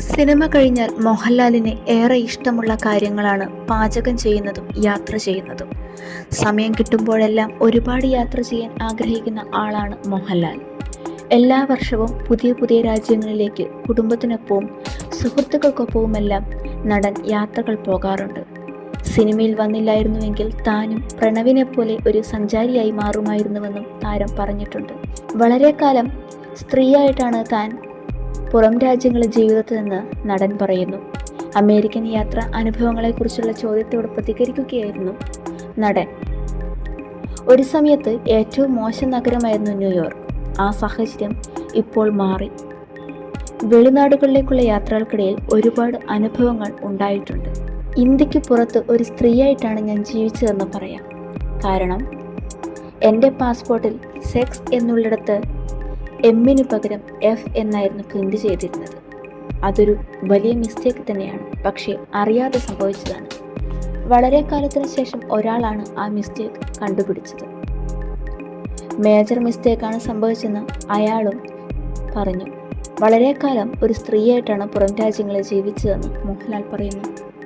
Cinema കഴിഞ്ഞാൽ മോഹൻലാലിന് ഏറെ ഇഷ്ടമുള്ള കാര്യങ്ങളാണ് പാചകം ചെയ്യുന്നതും യാത്ര ചെയ്യുന്നതും. സമയം കിട്ടുമ്പോഴെല്ലാം ഒരുപാട് യാത്ര ചെയ്യാൻ ആഗ്രഹിക്കുന്ന ആളാണ് മോഹൻലാൽ. എല്ലാ വർഷവും പുതിയ പുതിയ രാജ്യങ്ങളിലേക്ക് കുടുംബത്തിനൊപ്പവും സുഹൃത്തുക്കൾക്കൊപ്പവുമെല്ലാം നടൻ യാത്രകൾ പോകാറുണ്ട്. സിനിമയിൽ വന്നില്ലായിരുന്നുവെങ്കിൽ താനും പ്രണവിനെ പോലെ ഒരു സഞ്ചാരിയായി മാറുമായിരുന്നുവെന്നും താരം പറഞ്ഞിട്ടുണ്ട്. വളരെ കാലം സ്ത്രീയായിട്ടാണ് താൻ പുറം രാജ്യങ്ങളെ ജീവിതത്തിൽ നിന്ന് നടൻ പറയുന്നു. അമേരിക്കൻ യാത്ര അനുഭവങ്ങളെക്കുറിച്ചുള്ള ചോദ്യത്തോട് പ്രതികരിക്കുകയായിരുന്നു നടൻ. ഒരു സമയത്ത് ഏറ്റവും മോശം നഗരമായിരുന്നു ന്യൂയോർക്ക്. ആ സാഹചര്യം ഇപ്പോൾ മാറി. വെളിനാടുകളിലേക്കുള്ള യാത്രകൾക്കിടയിൽ ഒരുപാട് അനുഭവങ്ങൾ ഉണ്ടായിട്ടുണ്ട്. ഇന്ത്യയ്ക്ക് പുറത്ത് ഒരു സ്ത്രീയായിട്ടാണ് ഞാൻ ജീവിച്ചതെന്ന് പറയാം. കാരണം എന്റെ പാസ്പോർട്ടിൽ സെക്സ് എന്നുള്ളിടത്ത് എമ്മിന് പകരം എഫ് എന്നായിരുന്നു പ്രിന്റ് ചെയ്തിരുന്നത്. അതൊരു വലിയ മിസ്റ്റേക്ക് തന്നെയാണ്. പക്ഷേ അറിയാതെ സംഭവിച്ചതാണ്. വളരെ കാലത്തിന് ശേഷം ഒരാളാണ് ആ മിസ്റ്റേക്ക് കണ്ടുപിടിച്ചത്. മേജർ മിസ്റ്റേക്കാണ് സംഭവിച്ചെന്ന് അയാളും പറഞ്ഞു. വളരെ കാലം ഒരു സ്ത്രീയായിട്ടാണ് പുറം രാജ്യങ്ങളിൽ ജീവിച്ചതെന്ന് മോഹൻലാൽ പറയുന്നു.